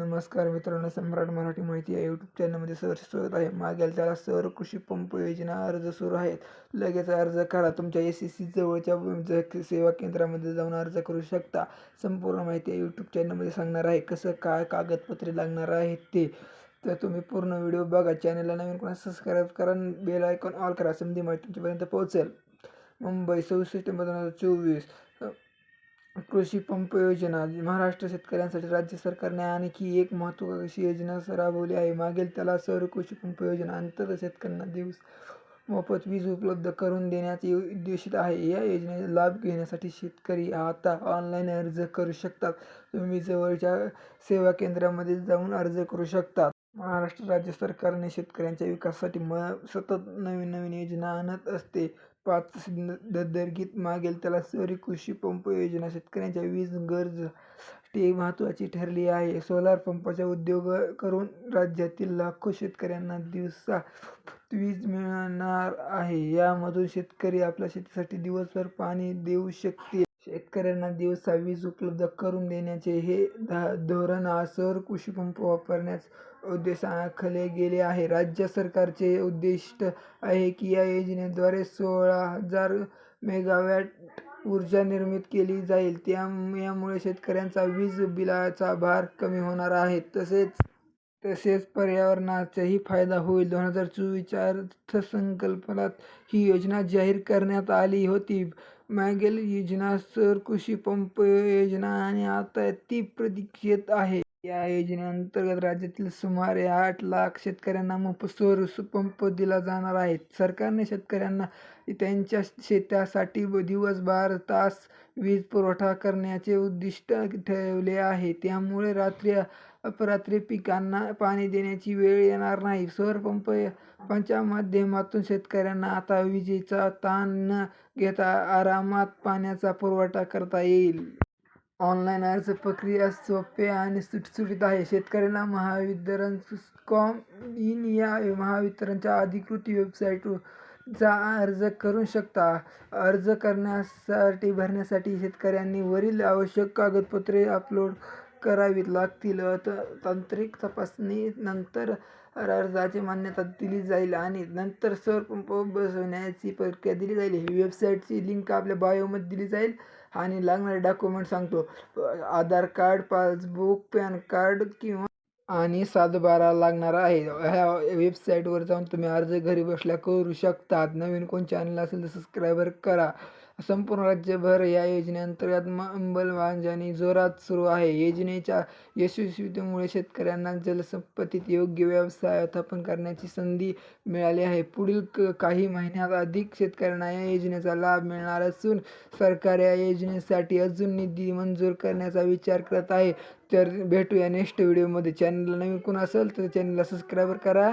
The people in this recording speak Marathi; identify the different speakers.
Speaker 1: नमस्कार मित्रांनो सम्राट मराठी माहिती या यूट्यूब चॅनलमध्ये सहर्ष स्वागत आहे. मागेल त्याला सौर कृषी पंप योजना अर्ज सुरू आहेत. लगेच अर्ज करा. तुमच्या एस एस सी जवळच्या सेवा केंद्रामध्ये जाऊन अर्ज करू शकता. संपूर्ण माहिती या यूट्यूब चॅनलमध्ये सांगणार आहे. कसं काय कागदपत्रे लागणार आहेत ते. तर तुम्ही पूर्ण व्हिडिओ बघा. चॅनलला नवीन कोणा सबस्क्राईब करा. बेल आयकॉन ऑल करा. समधी माहिती तुमच्यापर्यंत पोहोचेल. मुंबई सव्वीस सप्टेंबर दोन हजार चोवीस. कृषी पंप योजना. महाराष्ट्र शेतकऱ्यांसाठी राज्य सरकारने आणखी एक महत्त्वाची योजना राबवली आहे. मागील त्याला सौर कृषी पंप योजना अंतर्गत शेतकऱ्यांना दिवस मोफत वीज उपलब्ध करून देण्याचे उद्देशित आहे. या योजनेचा लाभ घेण्यासाठी शेतकरी आता ऑनलाईन अर्ज करू शकतात. तुम्ही जवळच्या सेवा केंद्रामध्ये जाऊन अर्ज करू शकतात. महाराष्ट्र राज्य सरकारने शेतकऱ्यांच्या विकासासाठी म सतत नवीन नवीन योजना आणत असते. पाच दर्गीत मागेल त्याला शहरी कृषी पंप योजना शेतकऱ्यांच्या वीज गरजेसाठी महत्त्वाची ठरली आहे. सोलार पंपाचा उद्योग करून राज्यातील लाखो शेतकऱ्यांना दिवसा वीज मिळणार आहे. यामधून शेतकरी आपल्या शेतीसाठी दिवसभर पाणी देऊ शकतील. शेतकऱ्यांना दिवसा वीज उपलब्ध करून देण्याचे हे धा धोरण सौर कृषी पंप वापरण्यास उद्देश आखले गेले आहे. राज्य सरकारचे उद्दिष्ट आहे की या योजनेद्वारे सोळा हजार मेगावॅट ऊर्जा निर्मित केली जाईल. त्या यामुळे शेतकऱ्यांचा वीज बिलाचा भार कमी होणार आहे. तसेच तसेच पर्यावरणाचाही फायदा होईल. दोन हजार चोवीसच्या अर्थसंकल्पात ही योजना जाहीर करण्यात आली होती. मागील योजना सौर कृषी पंप योजना आणि आता ती प्रतीक्षेत आहे. या योजनेअंतर्गत राज्यातील सुमारे आठ लाख शेतकऱ्यांना मोफत सौर पंप दिला जाणार आहे. सरकारने शेतकऱ्यांना त्यांच्या शेतासाठी दिवस तास वीज पुरवठा करण्याचे उद्दिष्ट ठेवले आहे. त्यामुळे रात्री अपरात्री पिकांना पाणी देण्याची वेळ येणार नाही. सौर पंप पंच्या माध्यमातून शेतकऱ्यांना आता विजेचा ताण न घेता आरामात पाण्याचा पुरवठा करता येईल. ऑनलाईन अर्ज प्रक्रिया सोपे आणि सुटसुटीत आहे. शेतकऱ्यांना महावितरण कॉम इन या महावितरणच्या अधिकृत वेबसाईटवर जा अर्ज करू शकता. अर्ज करण्यासाठी भरण्यासाठी शेतकऱ्यांनी वरील आवश्यक कागदपत्रे अपलोड करावीत लागतील. त तांत्रिक तपासणी नंतर अर्जाची मान्यता दिली जाईल आणि नंतर सौर पंप बसवण्याची प्रक्रिया दिली जाईल. ही वेबसाईटची लिंक आपल्या बायोमध्ये दिली जाईल आणि लागणारे डॉक्युमेंट सांगतो. Aadhaar card passbook PAN card किंवा आणि सातबारा लागणार आहे. ह्या वेबसाईटवर जाऊन तुम्ही अर्ज घरी बसल्या करू शकतात. नवीन कोण चॅनल असेल तर सबस्क्रायबर करा. संपूर्ण राज्यभर या योजनेअंतर्गत अंमलबजावणी जोरात सुरू आहे. योजनेच्या यशस्वीतेमुळे शेतकऱ्यांना जलसंपत्तीत योग्य व्यवसाय स्थापन करण्याची संधी मिळाली आहे. पुढील क काही महिन्यात अधिक शेतकऱ्यांना या योजनेचा लाभ मिळणार असून सरकार या योजनेसाठी अजून निधी मंजूर करण्याचा विचार करत आहे. तर भेटूया नेक्स्ट व्हिडिओमध्ये. चॅनलला नवीन कोण असेल तर चॅनलला सबस्क्राईब करा.